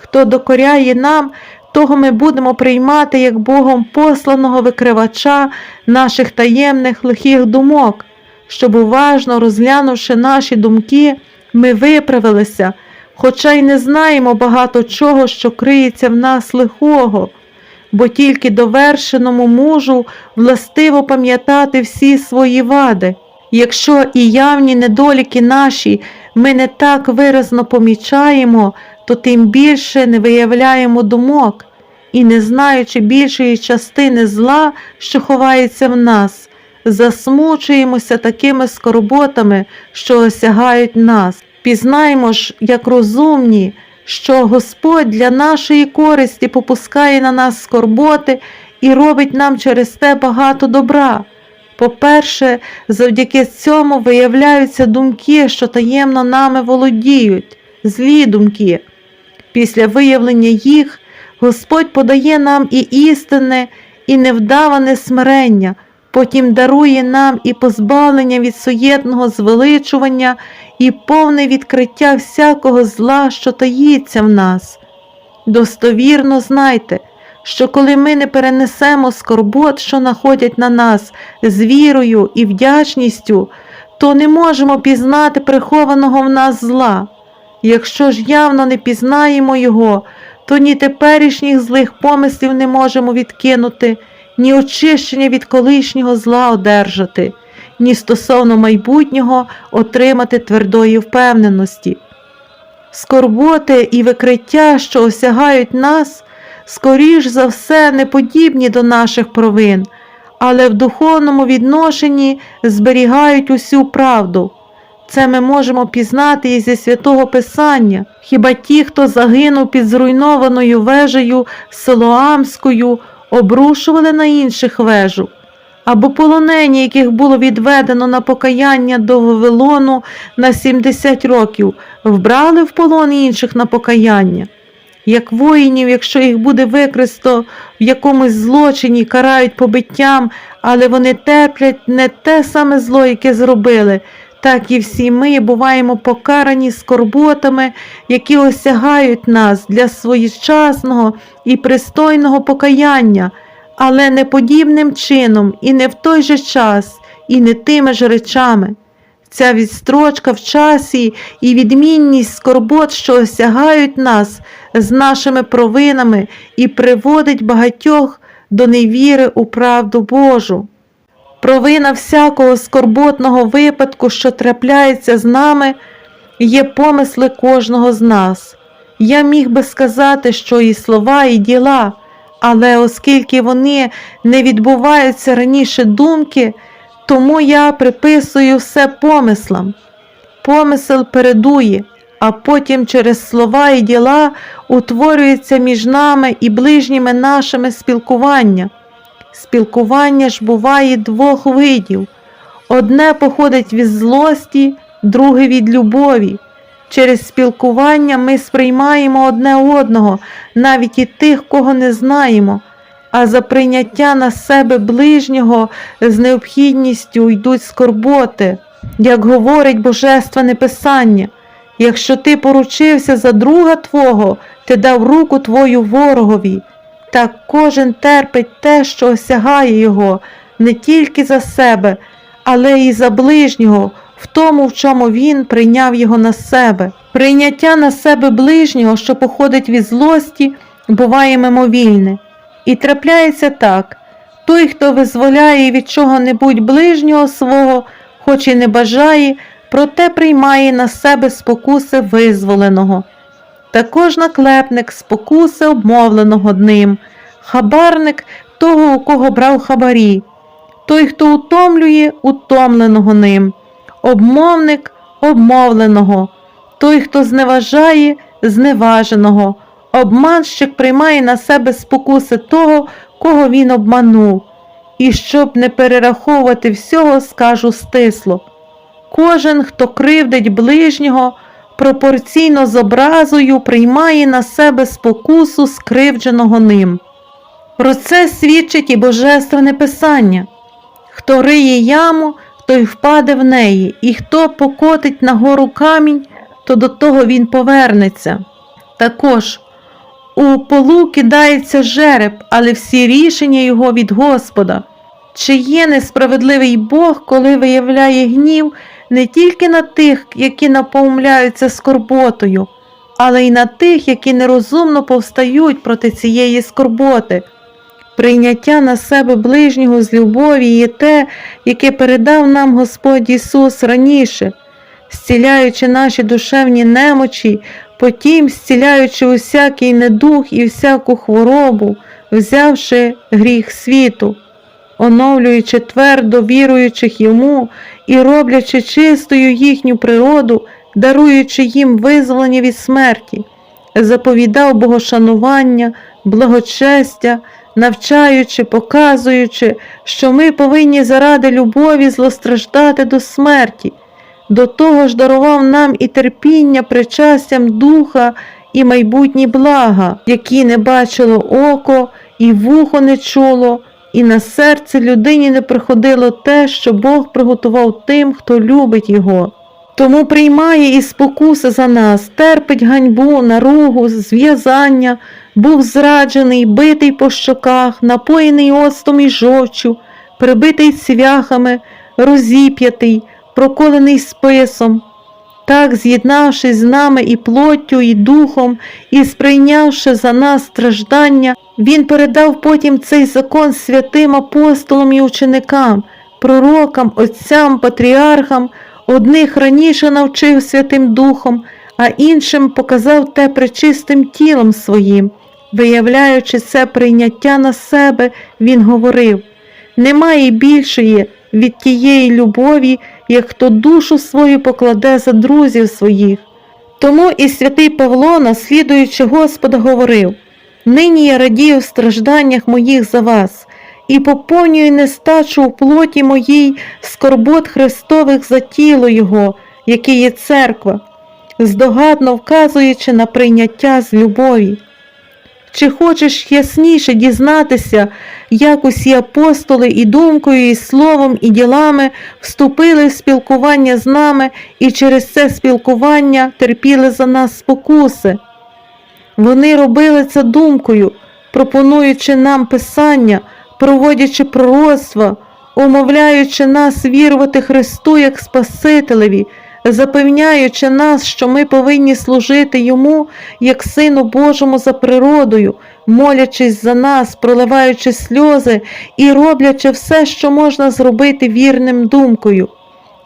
Хто докоряє нам, того ми будемо приймати як Богом посланого викривача наших таємних лихих думок, щоб уважно розглянувши наші думки, ми виправилися, хоча й не знаємо багато чого, що криється в нас лихого, бо тільки довершеному мужу властиво пам'ятати всі свої вади. Якщо і явні недоліки наші ми не так виразно помічаємо, то тим більше не виявляємо думок і, не знаючи більшої частини зла, що ховається в нас, засмучуємося такими скорботами, що осягають нас. Пізнаємо ж, як розумні, що Господь для нашої користі попускає на нас скорботи і робить нам через те багато добра. По-перше, завдяки цьому виявляються думки, що таємно нами володіють, злі думки. Після виявлення їх Господь подає нам і істинне, і невдаване смирення, потім дарує нам і позбавлення від суєтного звеличування, і повне відкриття всякого зла, що таїться в нас. Достовірно знайте, що коли ми не перенесемо скорбот, що находять на нас з вірою і вдячністю, то не можемо пізнати прихованого в нас зла. Якщо ж явно не пізнаємо його, то ні теперішніх злих помислів не можемо відкинути, ні очищення від колишнього зла одержати, ні стосовно майбутнього отримати твердої впевненості. Скорботи і викриття, що осягають нас, скоріш за все не подібні до наших провин, але в духовному відношенні зберігають усю правду. Це ми можемо пізнати і зі святого Писання. Хіба ті, хто загинув під зруйнованою вежею Силоамською, обрушували на інших вежу, або полонені, яких було відведено на покаяння до Вавилону на 70 років, вбрали в полон інших на покаяння. Як воїнів, якщо їх буде викристо в якомусь злочині, карають побиттям, але вони терплять не те саме зло, яке зробили, так і всі ми буваємо покарані скорботами, які осягають нас для своєчасного і пристойного покаяння, але не подібним чином, і не в той же час, і не тими ж речами. Ця відстрочка в часі і відмінність скорбот, що осягають нас з нашими провинами, і приводить багатьох до невіри у правду Божу. Провина всякого скорботного випадку, що трапляється з нами, є помисли кожного з нас. Я міг би сказати, що і слова, і діла, але оскільки вони не відбуваються раніше думки, тому я приписую все помислам. Помисел передує, а потім через слова і діла утворюється між нами і ближніми нашими спілкування. Спілкування ж буває двох видів. Одне походить від злості, друге від любові. Через спілкування ми сприймаємо одне одного, навіть і тих, кого не знаємо, а за прийняття на себе ближнього з необхідністю йдуть скорботи, як говорить Божественне Писання. Якщо ти поручився за друга твого, ти дав руку твою ворогові. Так кожен терпить те, що осягає його, не тільки за себе, але й за ближнього, в тому, в чому він прийняв його на себе. Прийняття на себе ближнього, що походить від злості, буває мимовільне. І трапляється так той, хто визволяє від чого-небудь ближнього свого, хоч і не бажає, проте приймає на себе спокуси визволеного. Також наклепник спокуси обмовленого ним, хабарник того, у кого брав хабарі, той, хто утомлює утомленого ним, обмовник обмовленого, той, хто зневажає зневаженого, обманщик приймає на себе спокуси того, кого він обманув. І щоб не перераховувати всього, скажу стисло. Кожен, хто кривдить ближнього, пропорційно з образою приймає на себе спокусу скривдженого ним. Про це свідчить і Божественне Писання. Хто риє яму, той впаде в неї, і хто покотить на гору камінь, то до того він повернеться. Також У полу кидається жереб, але всі рішення його від Господа. Чи є несправедливий Бог, коли виявляє гнів не тільки на тих, які наповмляються скорботою, але й на тих, які нерозумно повстають проти цієї скорботи. Прийняття на себе ближнього з любові є те, яке передав нам Господь Ісус раніше, зціляючи наші душевні немочі, потім зціляючи усякий недух і всяку хворобу, взявши гріх світу, оновлюючи твердо віруючих йому і роблячи чистою їхню природу, даруючи їм визволення від смерті, заповідав богошанування, благочестя, навчаючи, показуючи, що ми повинні заради любові злостраждати до смерті. До того ж дарував нам і терпіння причастям духа і майбутні блага, які не бачило око, і вухо не чуло, і на серце людині не приходило те, що Бог приготував тим, хто любить його. Тому приймає і спокуси за нас, терпить ганьбу, наругу, зв'язання, був зраджений, битий по щоках, напоєний оцтом і жовчу, прибитий цвяхами, розіп'ятий, проколений списом. Так, з'єднавшись з нами і плоттю, і духом, і сприйнявши за нас страждання, Він передав потім цей закон святим апостолам і ученикам, пророкам, отцям, патріархам, одних раніше навчив Святим Духом, а іншим показав те пречистим тілом своїм. Виявляючи це прийняття на себе, він говорив немає більшої від тієї любові, як хто душу свою покладе за друзів своїх. Тому і святий Павло, наслідуючи Господа, говорив Нині я радію в стражданнях моїх за вас, і поповнюю нестачу у плоті моїй скорбот Христових за тіло Його, яке є церква, здогадно вказуючи на прийняття з любові. Чи хочеш ясніше дізнатися, як усі апостоли і думкою, і словом, і ділами вступили в спілкування з нами і через це спілкування терпіли за нас спокуси? Вони робили це думкою, пропонуючи нам писання, проводячи пророцтва, умовляючи нас вірувати Христу як Спасителеві, запевняючи нас, що ми повинні служити Йому як Сину Божому за природою, молячись за нас, проливаючи сльози і роблячи все, що можна зробити вірним думкою.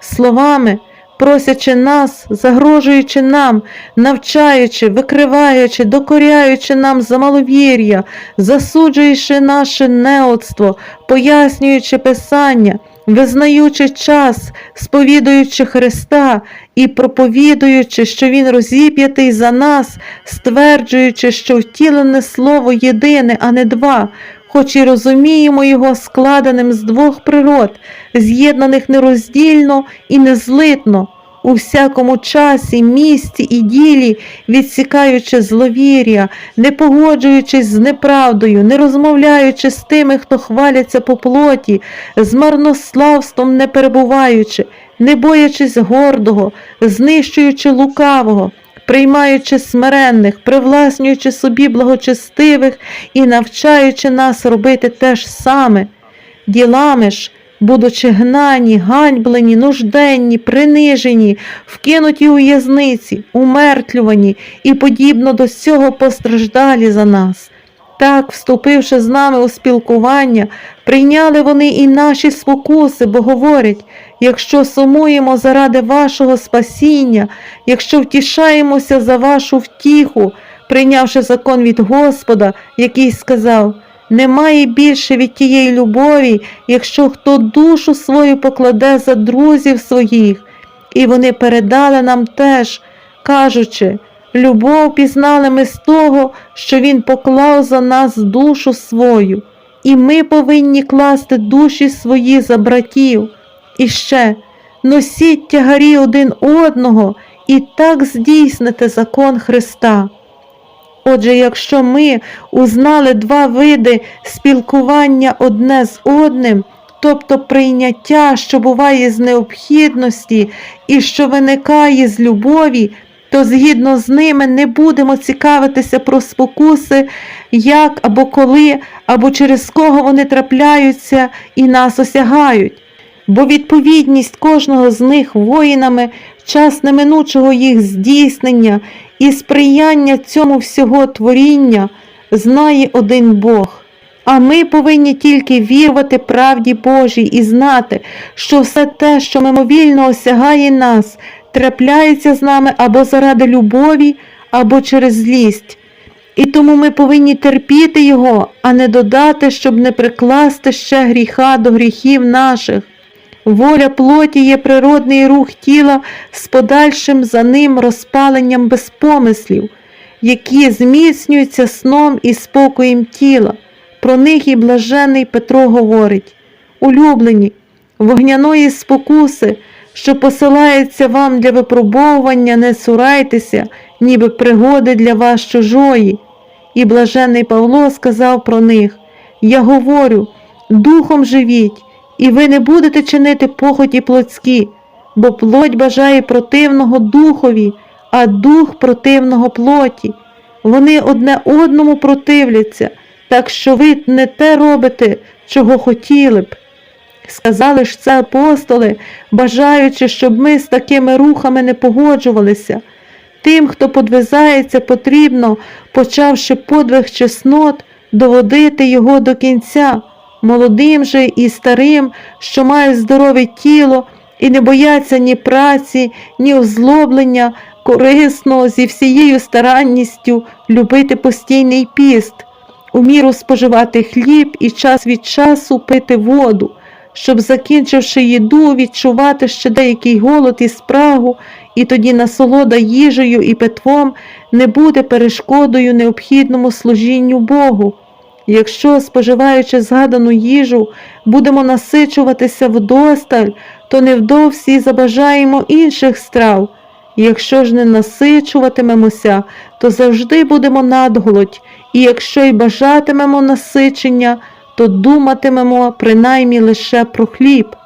Словами, просячи нас, загрожуючи нам, навчаючи, викриваючи, докоряючи нам за маловір'я, засуджуючи наше неоцтво, пояснюючи Писання, визнаючи час, сповідуючи Христа і проповідуючи, що Він розіп'ятий за нас, стверджуючи, що втілене слово єдине, а не два. Хоч і розуміємо його складеним з двох природ, з'єднаних нероздільно і незлитно, у всякому часі, місці і ділі, відсікаючи зловір'я, не погоджуючись з неправдою, не розмовляючи з тими, хто хваляться по плоті, з марнославством не перебуваючи, не боячись гордого, знищуючи лукавого. Приймаючи смиренних, привласнюючи собі благочестивих і навчаючи нас робити те ж саме, ділами ж, будучи гнані, ганьблені, нужденні, принижені, вкинуті у в'язниці, умертлювані і подібно до цього постраждалі за нас. Так, вступивши з нами у спілкування, прийняли вони і наші спокуси, бо говорять, якщо сумуємо заради вашого спасіння, якщо втішаємося за вашу втіху, прийнявши закон від Господа, який сказав, немає більше від тієї любові, якщо хто душу свою покладе за друзів своїх, і вони передали нам теж, кажучи, Любов пізнали ми з того, що Він поклав за нас душу свою, і ми повинні класти душі свої за братів. І ще носіть тягарі один одного і так здійсните закон Христа. Отже, якщо ми узнали два види спілкування одне з одним, тобто прийняття, що буває з необхідності і що виникає з любові, то згідно з ними не будемо цікавитися про спокуси, як або коли, або через кого вони трапляються і нас осягають. Бо відповідність кожного з них воїнами, час неминучого їх здійснення і сприяння цьому всього творіння знає один Бог. А ми повинні тільки вірувати правді Божій і знати, що все те, що мимовільно осягає нас, трапляється з нами або заради любові, або через злість. І тому ми повинні терпіти його, а не додати, щоб не прикласти ще гріха до гріхів наших. Воля плоті є природний рух тіла з подальшим за ним розпаленням без помислів, які зміцнюються сном і спокоєм тіла. Про них і блажений Петро говорить: Улюблені, вогняної спокуси, що посилається вам для випробовування, не цурайтеся, ніби пригоди для вас чужої. І блажений Павло сказав про них: Я говорю, духом живіть, і ви не будете чинити похоті плотські, бо плоть бажає противного духові, а дух противного плоті. Вони одне одному противляться, так що ви не те робите, чого хотіли б. Сказали ж це апостоли, бажаючи, щоб ми з такими рухами не погоджувалися. Тим, хто подвизається, потрібно, почавши подвиг чеснот, доводити його до кінця, молодим же і старим, що мають здорове тіло і не бояться ні праці, ні озлоблення, корисно зі всією старанністю любити постійний піст, у міру споживати хліб і час від часу пити воду, щоб, закінчивши їду, відчувати ще деякий голод і спрагу, і тоді насолода їжею і питвом не буде перешкодою необхідному служінню Богу. Якщо, споживаючи згадану їжу, будемо насичуватися вдосталь, то невдовзі забажаємо інших страв. Якщо ж не насичуватимемося, то завжди будемо надголодь, і якщо й бажатимемо насичення, то думатимемо принаймні лише про хліб.